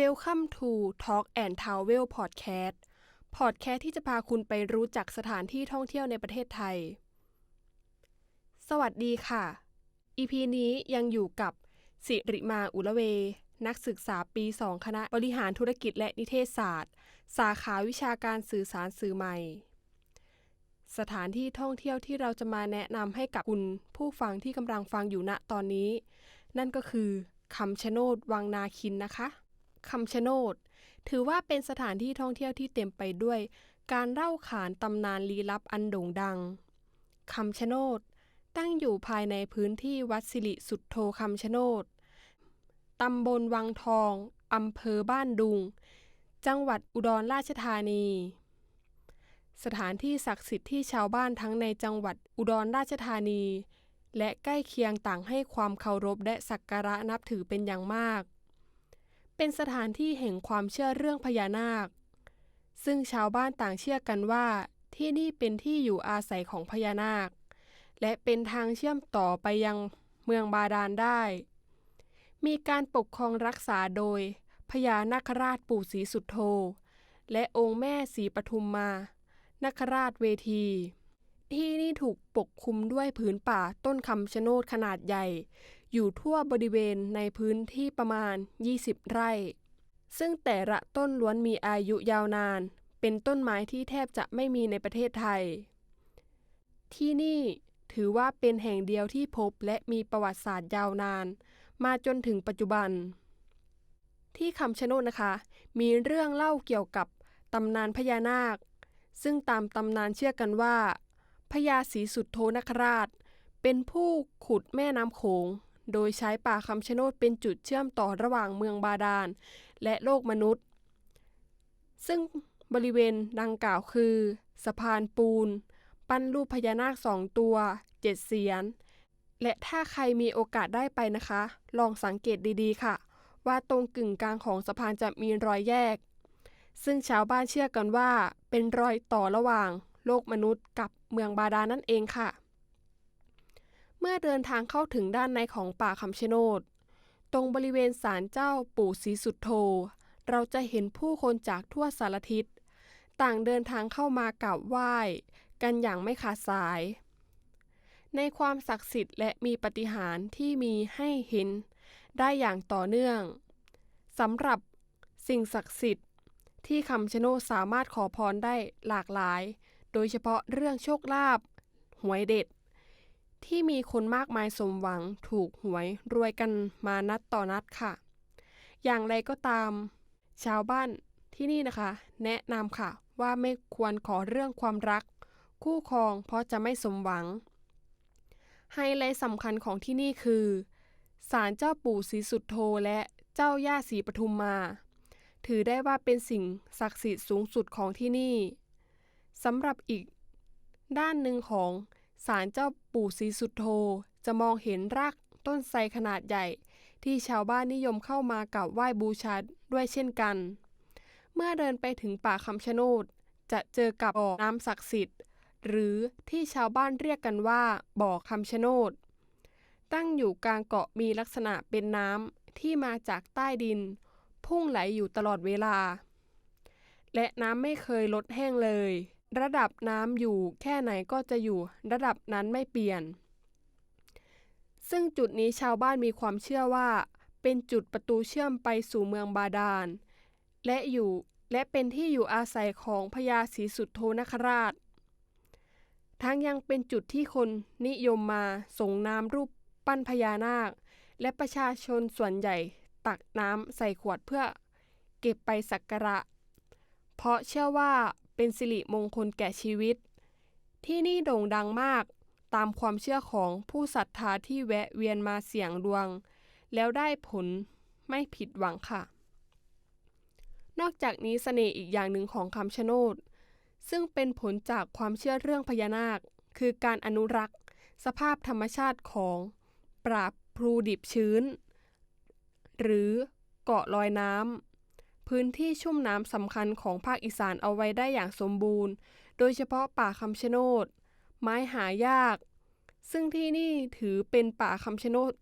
Welcome to Talk and Travel Podcast Podcast ที่จะพาคุณไปรู้จักสถานที่ท่องเที่ยวในประเทศไทย สวัสดีค่ะ EP นี้ยังอยู่กับสิริมาอุละเว นักศึกษาปี 2 คณะบริหารธุรกิจและนิเทศศาสตร์ สาขาวิชาการสื่อสารสื่อใหม่ สถานที่ท่องเที่ยวที่เราจะมาแนะนำให้กับคุณผู้ฟังที่กำลังฟังอยู่ณตอนนี้ นั่นก็คือคำชะโนดวังนาคินนะคะ คำชะโนด ถือว่าเป็นสถานที่ท่องเที่ยวที่เต็มไปด้วย การเล่าขานตำนานลี้ลับอันโด่งดังคำชะโนด ตั้งอยู่ภายในพื้นที่วัดสิริสุทโธคำชะโนดตำบลวังทองอำเภอบ้านดุง จังหวัดอุดรราชธานี สถานที่ศักดิ์สิทธิ์ที่ชาวบ้านทั้งในจังหวัดอุดรราชธานี และใกล้เคียงต่างให้ความเคารพและสักการะนับถือเป็นอย่างมาก เป็นสถานที่แห่งความเชื่อเรื่องพญานาค ซึ่งชาวบ้านต่างเชื่อกันว่า ที่นี่เป็นที่อยู่อาศัยของพญานาค และเป็นทางเชื่อมต่อไปยังเมืองบาดาลได้ มีการปกครองรักษาโดยพญานาคราชปู่ศรีสุโธและองค์แม่ศรีปทุมมา นาคราชเวที ที่นี่ถูกปกคลุมด้วยผืนป่าต้นคำชะโนดขนาดใหญ่ อยู่ทั่วบริเวณในพื้นที่ประมาณ 20 ไร่ ซึ่งแต่ละต้นล้วนมีอายุยาวนาน เป็นต้นไม้ที่แทบจะไม่มีในประเทศไทย ที่นี่ถือว่าเป็นแห่งเดียวที่พบและมีประวัติศาสตร์ยาวนาน มาจนถึงปัจจุบัน ที่คำชะโนดนะคะ มีเรื่องเล่าเกี่ยวกับตำนานพญานาค ซึ่งตามตำนานเชื่อกันว่าพญาศรีสุดโทนคราช เป็นผู้ขุดแม่น้ำโขง โดยใช้ป่าคำชะโนดเป็นจุดเชื่อมต่อระหว่างเมืองบาดาล และโลกมนุษย์ ซึ่งบริเวณดังกล่าวคือ สะพานปูน ปั้นรูปพญานาคสองตัวเจ็ดเสียน และถ้าใครมีโอกาสได้ไปนะคะ ลองสังเกตดีๆค่ะ ว่าตรงกึ่งกลางของสะพานจะมีรอยแยก ซึ่งชาวบ้านเชื่อกันว่า เป็นรอยต่อระหว่าง โลกมนุษย์กับเมืองบาดาลนั่นเองค่ะ เมื่อเดินทางเข้าถึงด้านในของป่าคำชะโนด ตรงบริเวณศาลเจ้าปู่ศรีสุดโธเราจะเห็นผู้คนจากทั่วสารทิศ ต่างเดินทางเข้ามากราบไหว้ กันอย่างไม่ขาดสาย ในความศักดิ์สิทธิ์และมีปฏิหารที่มีให้เห็นได้อย่างต่อเนื่องสำหรับสิ่งศักดิ์สิทธิ์ที่คำชะโนดสามารถขอพรได้หลากหลาย โดยเฉพาะเรื่องโชคลาภหวยเด็ด ที่มีคนมากมายสมหวังถูกหวยรวยกันมานัดต่อนัดค่ะ อย่างไรก็ตาม ชาวบ้านที่นี่นะคะ แนะนำค่ะว่าไม่ควรขอเรื่องความรัก คู่ครองเพราะจะไม่สมหวัง ไฮไลท์สำคัญของที่นี่คือศาลเจ้าปู่ศรีสุดโธและเจ้าย่าศรีปทุมมา ถือได้ว่าเป็นสิ่งศักดิ์สิทธิ์สูงสุดของที่นี่สำหรับอีก ด้านหนึ่งของ ศาลเจ้าปู่ศรีสุดโธจะมองเห็นรากต้นไทรขนาดใหญ่ ที่ชาวบ้านนิยมเข้ามากับไหว้บูชาด้วยเช่นกัน เมื่อเดินไปถึงป่าคำชะโนดจะเจอกับบ่อน้ำศักดิ์สิทธิ์ หรือที่ชาวบ้านเรียกกันว่า บ่อคำชะโนด ตั้งอยู่กลางเกาะมีลักษณะเป็นน้ำที่มาจากใต้ดิน พุ่งไหลอยู่ตลอดเวลา และน้ำไม่เคยลดแห้งเลย ระดับน้ำอยู่แค่ไหนก็จะอยู่ระดับนั้นไม่เปลี่ยน ซึ่งจุดนี้ชาวบ้านมีความเชื่อว่า เป็นจุดประตูเชื่อมไปสู่เมืองบาดาล และอยู่และเป็นที่อยู่อาศัยของพญาศรีสุดโทนคราช ทั้งยังเป็นจุดที่คนนิยมมาส่งน้ำรูปปั้นพญานาค และประชาชนส่วนใหญ่ตักน้ำใส่ขวดเพื่อเก็บไปสักการะ เพราะเชื่อว่า เป็นสิริมงคลแก่ชีวิต ที่นี่โด่งดังมากตามความเชื่อของผู้ศรัทธาที่แวะเวียนมาเสี่ยงดวง แล้วได้ผลไม่ผิดหวังค่ะ นอกจากนี้เสน่ห์อีกอย่างหนึ่งของคำชะโนด ซึ่งเป็นผลจากความเชื่อเรื่องพญานาค คือการอนุรักษ์ สภาพธรรมชาติของปราบพลูดิบชื้น หรือเกาะลอยน้ำ พื้นที่ชุ่มน้ำสำคัญของภาคอีสานเอาไว้ได้อย่างสมบูรณ์ โดยเฉพาะป่าคำชะโนด ไม้หายาก ซึ่งที่นี่ถือเป็นป่าคำชะโนด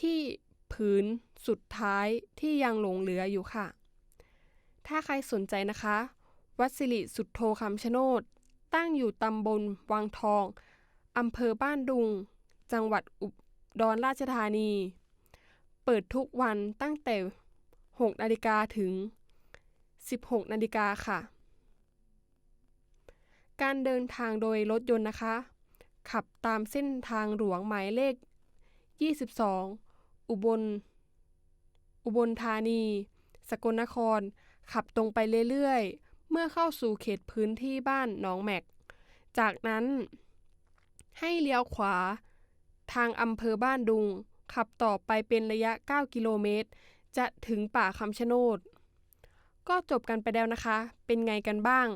ที่ผืนสุดท้ายที่ยังหลงเหลืออยู่ค่ะ ถ้าใครสนใจนะคะ วัดสิริสุทโธคำชะโนด ตั้งอยู่ตำบลวังทองอำเภอบ้านดุง จังหวัดอุดรราชธานี เปิดทุกวันตั้งแต่ 6นาฬิกาถึง 16นาฬิกาค่ะ การเดินทางโดยรถยนต์นะคะ ขับตามเส้นทางหลวงหมายเลข 22 อุบล อุบลธานี สกลนคร ขับตรงไปเรื่อยๆ เมื่อเข้าสู่เขตพื้นที่บ้านหนองแมก จากนั้นให้เลี้ยวขวา ทางอำเภอบ้านดุง ขับต่อไปเป็นระยะ 9 กิโลเมตร จะถึงป่าคำชะโนด ก็จบกันไปแล้วนะคะ เป็นไงกันบ้าง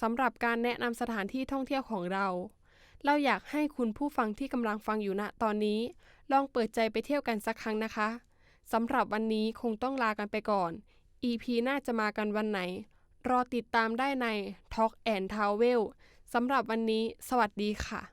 สำหรับการแนะนำสถานที่ท่องเที่ยวของเรา เราอยากให้คุณผู้ฟังที่กำลังฟังอยู่ณตอนนี้ ลองเปิดใจไปเที่ยวกันสักครั้งนะคะสำหรับวันนี้คงต้องลากันไปก่อน EP น้าจะมากันวันไหน รอติดตามได้ใน Talk and Travel สำหรับวันนี้ สวัสดีค่ะ